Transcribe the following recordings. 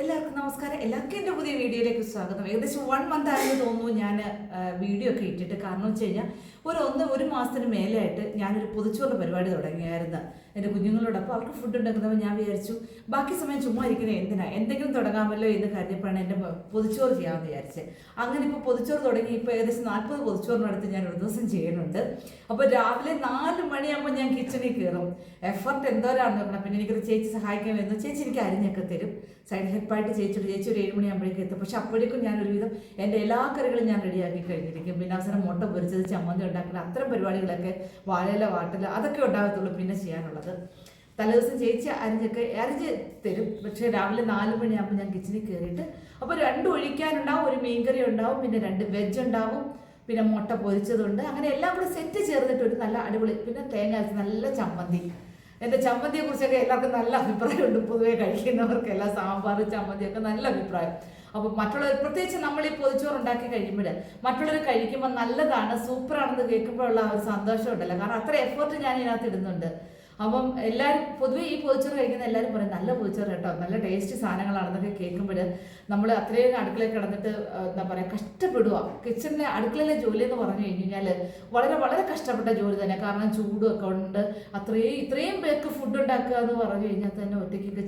എല്ലാവർക്കും നമസ്കാരം. എല്ലാവർക്കും എന്റെ പുതിയ വീഡിയോയിലേക്ക് സ്വാഗതം. ഏകദേശം വൺ മന്ത് ആയെന്ന് തോന്നുന്നു ഞാൻ വീഡിയോ ഒക്കെ ഇട്ടിട്ട്. കാരണം വെച്ച് കഴിഞ്ഞാൽ ഒരു ഒന്ന് ഒരു മാസത്തിന് മേലെയായിട്ട് ഞാനൊരു പൊതിച്ചോറിന്റെ പരിപാടി തുടങ്ങിയായിരുന്നു എന്റെ കുഞ്ഞുങ്ങളോട്. അപ്പോൾ അവർക്ക് ഫുഡ് ഉണ്ടാക്കുന്നപ്പോൾ ഞാൻ വിചാരിച്ചു ബാക്കി സമയം ചുമ്മാ ഇരിക്കുന്നത് എന്തിനാ? എന്തെങ്കിലും തുടങ്ങാമല്ലോ എന്ന് കരുതിയപ്പോഴാണ് എന്റെ പൊതിച്ചോറ് ചെയ്യാമെന്ന് വിചാരിച്ചത്. അങ്ങനെ ഇപ്പോൾ പൊതിച്ചോറ് തുടങ്ങി ഇപ്പോൾ ഏകദേശം നാൽപ്പത് പൊതിച്ചോറിനടുത്ത് ഞാൻ ഒരു ദിവസം ചെയ്യുന്നുണ്ട്. അപ്പോൾ രാവിലെ നാല് മണിയാകുമ്പോൾ ഞാൻ കിച്ചണിൽ കയറും. എഫർട്ട് എന്തോരാണെന്ന് നോക്കണം. പിന്നെ എനിക്കൊരു ചേച്ചി സഹായിക്കാൻ വരുന്നു. ചേച്ചി എനിക്ക് അരിഞ്ഞൊക്കെ തരും. സൈഡ് ഹെൽപ്പായിട്ട് ചേച്ചിയുടെ ചേച്ചി ഒരു ഏഴ് മണിയാകുമ്പോഴേക്കും എത്തും. പക്ഷെ അപ്പോഴേക്കും ഞാൻ ഒരുവിധം എന്റെ എല്ലാ കറികളും ഞാൻ റെഡിയാക്കി കഴിഞ്ഞിരിക്കും. പിന്നെ അവസരം മുട്ട പൊരിച്ചത് ചമ്മന്തി ഉണ്ടാക്കൽ അത്തരം പരിപാടികളൊക്കെ വാഴയില വാട്ടൽ അതൊക്കെ ഉണ്ടാകത്തുള്ളൂ പിന്നെ ചെയ്യാനുള്ളത്. തലേദിവസം ചേച്ചി അരിഞ്ഞൊക്കെ അരിഞ്ഞ് തരും. പക്ഷേ രാവിലെ നാല് മണിയാകുമ്പോൾ ഞാൻ കിച്ചണിൽ കയറിയിട്ട് അപ്പോൾ രണ്ട് ഒഴിക്കാനുണ്ടാവും ഒരു മീൻകറി ഉണ്ടാവും പിന്നെ രണ്ട് വെജ് ഉണ്ടാവും പിന്നെ മുട്ട പൊരിച്ചതുണ്ട്. അങ്ങനെ എല്ലാം കൂടി സെറ്റ് ചേർന്നിട്ട് ഒരു നല്ല അടിപൊളി പിന്നെ തേങ്ങ നല്ല ചമ്മന്തി. എന്റെ ചമ്മന്തിയെ കുറിച്ചൊക്കെ എല്ലാവർക്കും നല്ല അഭിപ്രായമുണ്ട്. പൊതുവേ കഴിക്കുന്നവർക്കെല്ലാം സാമ്പാർ ചമ്മന്തിയൊക്കെ നല്ല അഭിപ്രായം. അപ്പോൾ മറ്റുള്ളവർ പ്രത്യേകിച്ച് നമ്മൾ ഈ പൊതിച്ചോറ് ഉണ്ടാക്കി കഴിയുമ്പോൾ മറ്റുള്ളവർ കഴിക്കുമ്പോൾ നല്ലതാണ് സൂപ്പറാണെന്ന് കേൾക്കുമ്പോഴുള്ള ഒരു സന്തോഷം ഉണ്ടല്ലോ കാരണം അത്ര എഫേർട്ട് ഞാൻ ഇതിനകത്ത് ഇടുന്നുണ്ട്. അപ്പം എല്ലാവരും പൊതുവേ ഈ പൊതിച്ചോറ് കഴിക്കുന്ന എല്ലാവരും പറയും നല്ല പൊതിച്ചോറ് കേട്ടോ നല്ല ടേസ്റ്റ് സാധനങ്ങളാണെന്നൊക്കെ കേൾക്കുമ്പോൾ നമ്മൾ അത്രയും അടുക്കളയിൽ കിടന്നിട്ട് എന്താ പറയുക കഷ്ടപ്പെടുക കിച്ചണിലെ അടുക്കളയിലെ ജോലി എന്ന് പറഞ്ഞു കഴിഞ്ഞാൽ വളരെ വളരെ കഷ്ടപ്പെട്ട ജോലി തന്നെ. കാരണം ചൂടും ഒക്കെ ഉണ്ട്. അത്രയും ഇത്രയും പേർക്ക് ഫുഡ് ഉണ്ടാക്കുക എന്ന് പറഞ്ഞു കഴിഞ്ഞാൽ തന്നെ ഒറ്റയ്ക്കൊക്കെ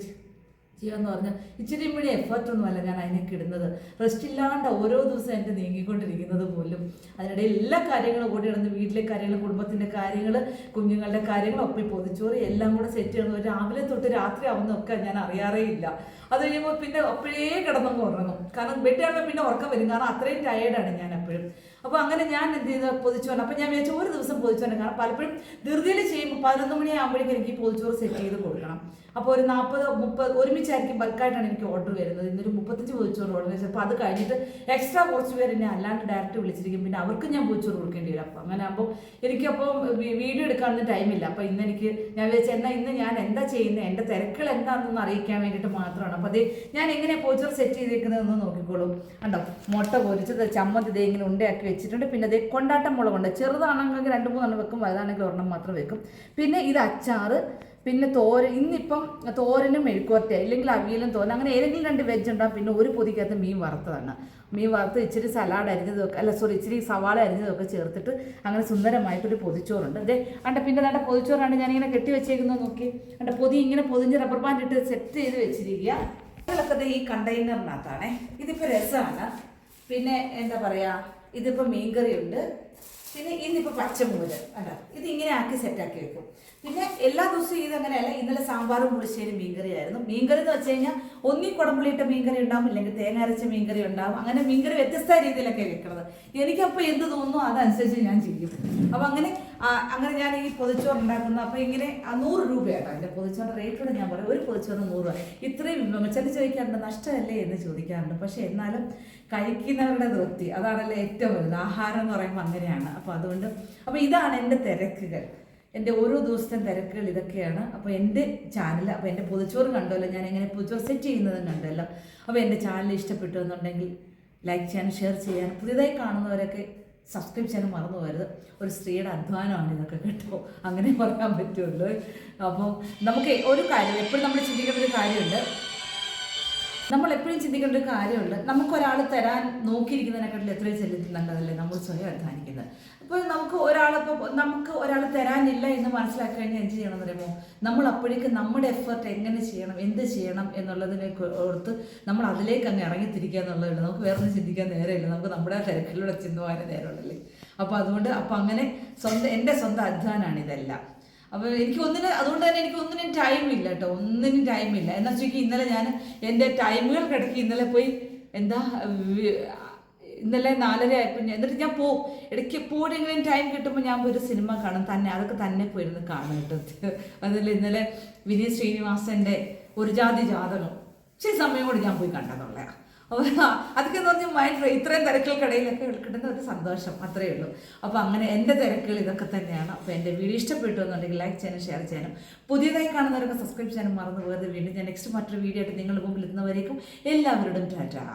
ചെയ്യാന്ന് പറഞ്ഞാൽ ഇച്ചിരി കൂടി എഫേർട്ടൊന്നുമല്ല ഞാൻ അതിനൊക്കെ ഇടുന്നത്. റെസ്റ്റ് ഇല്ലാണ്ട് ഓരോ ദിവസം എന്റെ നീങ്ങിക്കൊണ്ടിരിക്കുന്നത് പോലും. അതിനിടയിൽ എല്ലാ കാര്യങ്ങളും കൂടി ഇടുന്ന വീട്ടിലെ കാര്യങ്ങൾ കുടുംബത്തിന്റെ കാര്യങ്ങൾ കുഞ്ഞുങ്ങളുടെ കാര്യങ്ങൾ ഒപ്പം പൊതിച്ചോറ് എല്ലാം കൂടെ സെറ്റ് ചെയ്യണം. രാവിലെ തൊട്ട് രാത്രി ആവുന്നൊക്കെ ഞാൻ അറിയാറേ ഇല്ല. അത് കഴിയുമ്പോൾ പിന്നെ അപ്പോഴേ കിടന്നങ്ങ് ഉറങ്ങും. കാരണം ബെഡാകുമ്പോൾ പിന്നെ ഉറക്കം വരും. കാരണം അത്രയും ടയേർഡാണ് ഞാൻ എപ്പോഴും. അപ്പോൾ അങ്ങനെ ഞാൻ എന്ത് ചെയ്ത്? പൊതിച്ചോറ് അപ്പോൾ ഞാൻ വിചാരിച്ചു ഒരു ദിവസം പൊതിച്ചോറ് കാരണം പലപ്പോഴും ധൃതിയിൽ ചെയ്യുമ്പോൾ പതിനൊന്ന് മണിയാകുമ്പോഴേക്കും എനിക്ക് പൊതിച്ചോറ് സെറ്റ് ചെയ്ത് കൊടുക്കണം. അപ്പോൾ ഒരു നാൽപ്പത് മുപ്പത് ഒരുമിച്ചായിരിക്കും ബൾക്കായിട്ടാണ് എനിക്ക് ഓർഡർ വരുന്നത്. ഇന്നൊരു മുപ്പത്തഞ്ച് പൊതിച്ചോറ് ഓർഡർ ചെയ്തത് അപ്പോൾ അത് കഴിഞ്ഞിട്ട് എക്സ്ട്രാ കുറച്ച് പേര് എന്നെ അല്ലാണ്ട് ഡയറക്റ്റ് വിളിച്ചിരിക്കും. പിന്നെ അവർക്ക് ഞാൻ പൊതിച്ചോറ് കൊടുക്കേണ്ടി വരും. അപ്പോൾ അങ്ങനെ ആകുമ്പോൾ എനിക്കപ്പോൾ വീഡിയോ എടുക്കാനൊന്നും ടൈമില്ല അപ്പോൾ ഇന്ന് എനിക്ക് ഞാൻ വിചാരിച്ചു എന്നാൽ ഇന്ന് ഞാൻ എന്താ ചെയ്യുന്നത് എന്റെ തിരക്കുകൾ എന്താണെന്ന് അറിയിക്കാൻ വേണ്ടിയിട്ട് മാത്രമാണ്. അപ്പോൾ അതേ ഞാൻ എങ്ങനെ പൊതിച്ചോറ് സെറ്റ് ചെയ്തേക്കുന്നതെന്ന് നോക്കിക്കോളൂ. കണ്ടോ? മുട്ട പൊരിച്ചത് ചമ്മന്തി ഇതേ ഇങ്ങനെ ഉണ്ടയാക്കി വെച്ചിട്ടുണ്ട്. പിന്നെ അതേ കൊണ്ടാട്ടം മുളകുണ്ട് ചെറുതാണെങ്കിൽ രണ്ട് മൂന്നെണ്ണം വെക്കും. വലുതാണെങ്കിൽ ഒരെണ്ണം മാത്രം വെക്കും. പിന്നെ ഇത് അച്ചാറ് പിന്നെ തോര ഇന്നിപ്പം തോരനും മെഴുക്കുവരട്ടെ ഇല്ലെങ്കിൽ അവിയലും തോരൻ അങ്ങനെ ഏതെങ്കിലും രണ്ട് വെജ് ഉണ്ടാകും പിന്നെ ഒരു പൊതിക്കകത്ത് മീൻ വറുത്തതാണ്. മീൻ വറുത്ത് ഇച്ചിരി സലാഡ് അരിഞ്ഞതൊക്കെ അല്ല സോറി ഇച്ചിരി സവാള അരിഞ്ഞതൊക്കെ ചേർത്തിട്ട് അങ്ങനെ സുന്ദരമായിട്ടൊരു പൊതിച്ചോറുണ്ട്. അതെ അണ്ട പിന്നെ അതാണ്ട് പൊതിച്ചോറാണ് ഞാനിങ്ങനെ കെട്ടി വെച്ചേക്കുന്നത് നോക്കി അണ്ട പൊതി ഇങ്ങനെ പൊതിഞ്ഞ് റബ്ബർ ബാൻഡ് ഇട്ട് സെറ്റ് ചെയ്ത് വെച്ചിരിക്കുക ഈ കണ്ടെയ്നറിനകത്താണേ ഇതിപ്പോൾ രസമാണ് പിന്നെ എന്താ പറയുക ഇതിപ്പോൾ മീൻകറിയുണ്ട് പിന്നെ ഇന്നിപ്പോൾ പച്ചമൂര് അല്ല ഇത് ഇങ്ങനെ ആക്കി സെറ്റാക്കി വെക്കും. പിന്നെ എല്ലാ ദിവസവും ഇതങ്ങനെയല്ല ഇന്നലെ സാമ്പാറും പുളിശ്ശേരി മീൻകറി ആയിരുന്നു മീൻകറി എന്ന് വെച്ച് കഴിഞ്ഞാൽ ഒന്നി കുടമ്പുളിയിട്ട മീൻകറി ഉണ്ടാവും ഇല്ലെങ്കിൽ തേങ്ങ അരച്ച മീൻകറി ഉണ്ടാവും. അങ്ങനെ മീൻകറി വ്യത്യസ്ത രീതിയിലൊക്കെ വെക്കുന്നത്. എനിക്കപ്പോൾ എന്ത് തോന്നുന്നു അതനുസരിച്ച് ഞാൻ ചെയ്യും. അപ്പം അങ്ങനെ അങ്ങനെ ഞാൻ ഈ പൊതിച്ചോറ് ഉണ്ടാക്കുന്നു. അപ്പോൾ ഇങ്ങനെ നൂറ് നൂറ് എന്റെ എന്റെ റേറ്റ് റേറ്റോടെ ഞാൻ പറയും. ഒരു പൊതിച്ചോറിന് നൂറ് രൂപ. ഇത്രയും ചില ചോദിക്കാറുണ്ട് നഷ്ടമല്ലേ? എന്ന് ചോദിക്കാറുണ്ട്. പക്ഷേ എന്നാലും കഴിക്കുന്നവരുടെ തൃപ്തി. അതാണല്ലോ ഏറ്റവും വലുത്. ആഹാരം എന്ന് പറയുമ്പോൾ അങ്ങനെയാണ്. അപ്പോൾ അതുകൊണ്ട് അപ്പോൾ ഇതാണ് എന്റെ തിരക്കുകൾ. എന്റെ ഓരോ ദിവസത്തെ തിരക്കുകൾ ഇതൊക്കെയാണ്. അപ്പോൾ എന്റെ ചാനൽ അപ്പോൾ എന്റെ പൊതിച്ചോറ് കണ്ടല്ലോ. ഞാൻ എങ്ങനെ പൊതിച്ചോറ് സെറ്റ് ചെയ്യുന്നതും കണ്ടല്ലോ. അപ്പോൾ എന്റെ ചാനൽ ഇഷ്ടപ്പെട്ടു എന്നുണ്ടെങ്കിൽ ലൈക്ക് ചെയ്യാനും ഷെയർ ചെയ്യാനും പുതിയതായി കാണുന്നവരൊക്കെ സബ്സ്ക്രൈബ് ചെയ്യാനും മറന്നു പോകരുത് ഒരു സ്ത്രീയുടെ അധ്വാനമാണ് ഇതൊക്കെ കേട്ടോ. അങ്ങനെ പറയാൻ പറ്റുള്ളൂ. അപ്പോൾ നമുക്ക് ഒരു കാര്യം എപ്പോഴും നമ്മൾ ചിന്തിക്കേണ്ട ഒരു കാര്യമുണ്ട്. നമ്മൾ എപ്പോഴും ചിന്തിക്കേണ്ട ഒരു കാര്യമുണ്ട്. നമുക്കൊരാൾ തരാൻ നോക്കിയിരിക്കുന്നതിനെക്കാട്ടിൽ എത്രയും ചെല്ലുന്നുണ്ടതല്ലേ നമ്മൾ സ്വയം അധ്വാനിക്കുന്നത്. അപ്പോൾ നമുക്ക് ഒരാളിപ്പോൾ നമുക്ക് ഒരാൾ തരാനില്ല എന്ന് മനസ്സിലാക്കി കഴിഞ്ഞാൽ എന്ത് ചെയ്യണം പറയുമ്പോൾ നമ്മൾ അപ്പോഴേക്കും നമ്മുടെ എഫേർട്ട് എങ്ങനെ ചെയ്യണം? എന്ത് ചെയ്യണം എന്നുള്ളതിനെ ഓർത്ത് നമ്മൾ അതിലേക്ക് അങ്ങ് ഇറങ്ങിത്തിരിക്കുക എന്നുള്ളതല്ല? നമുക്ക് വേറെ ഒന്നും ചിന്തിക്കാൻ നേരമില്ല. നമുക്ക് നമ്മുടെ തിരക്കിലൂടെ ചിന്തുവാനേ നേരമുള്ളല്ലേ അപ്പോൾ അതുകൊണ്ട് അപ്പോൾ അങ്ങനെ സ്വന്തം എന്റെ സ്വന്തം അധ്വാനമാണ് ഇതെല്ലാം. അപ്പോൾ എനിക്ക് ഒന്നിന് അതുകൊണ്ട് തന്നെ എനിക്ക് ഒന്നിനും ടൈം ഇല്ല കേട്ടോ ഒന്നിനും ടൈം ഇല്ല. എന്നാ വെച്ചാൽ ഇന്നലെ ഞാൻ എന്റെ ടൈമുകൾ കിടക്കി ഇന്നലെ പോയി എന്താ ഇന്നലെ നാലര ആയപ്പോൾ എന്നിട്ട് ഞാൻ പോവും. ഇടയ്ക്ക് എപ്പോഴെങ്കിലും ടൈം കിട്ടുമ്പോൾ ഞാൻ ഒരു സിനിമ കാണും. തന്നെ അതൊക്കെ തന്നെ പോയിരുന്ന് കാണും കേട്ടോ അതിൽ ഇന്നലെ വിനീത് ശ്രീനിവാസന്റെ ഒരു ജാതി ജാതകം. ഇച്ചിരി സമയം കൂടി ഞാൻ പോയി കണ്ടെന്നുള്ളതാണ് അതൊക്കെ എന്ന് പറഞ്ഞാൽ മൈൻഡ് ഇത്രയും തിരക്കുകൾക്കിടയിലൊക്കെ കിട്ടുന്ന ഒരു സന്തോഷം അത്രയേ ഉള്ളൂ. അപ്പോൾ അങ്ങനെ എന്റെ തിരക്കുകൾ ഇതൊക്കെ തന്നെയാണ്. അപ്പോൾ എന്റെ വീഡിയോ ഇഷ്ടപ്പെട്ടു എന്നുണ്ടെങ്കിൽ ലൈക്ക് ചെയ്യാനും ഷെയർ ചെയ്യാനും പുതിയതായി കാണുന്നവരൊക്കെ സബ്സ്ക്രൈബ് ചെയ്യാനും മറന്നു പോകരുത്. വീണ്ടും ഞാൻ നെക്സ്റ്റ് മറ്റൊരു വീഡിയോ ആയിട്ട് നിങ്ങളുടെ മുമ്പിൽ എത്തുന്നവരേക്കും എല്ലാവരോടും ടാറ്റാ.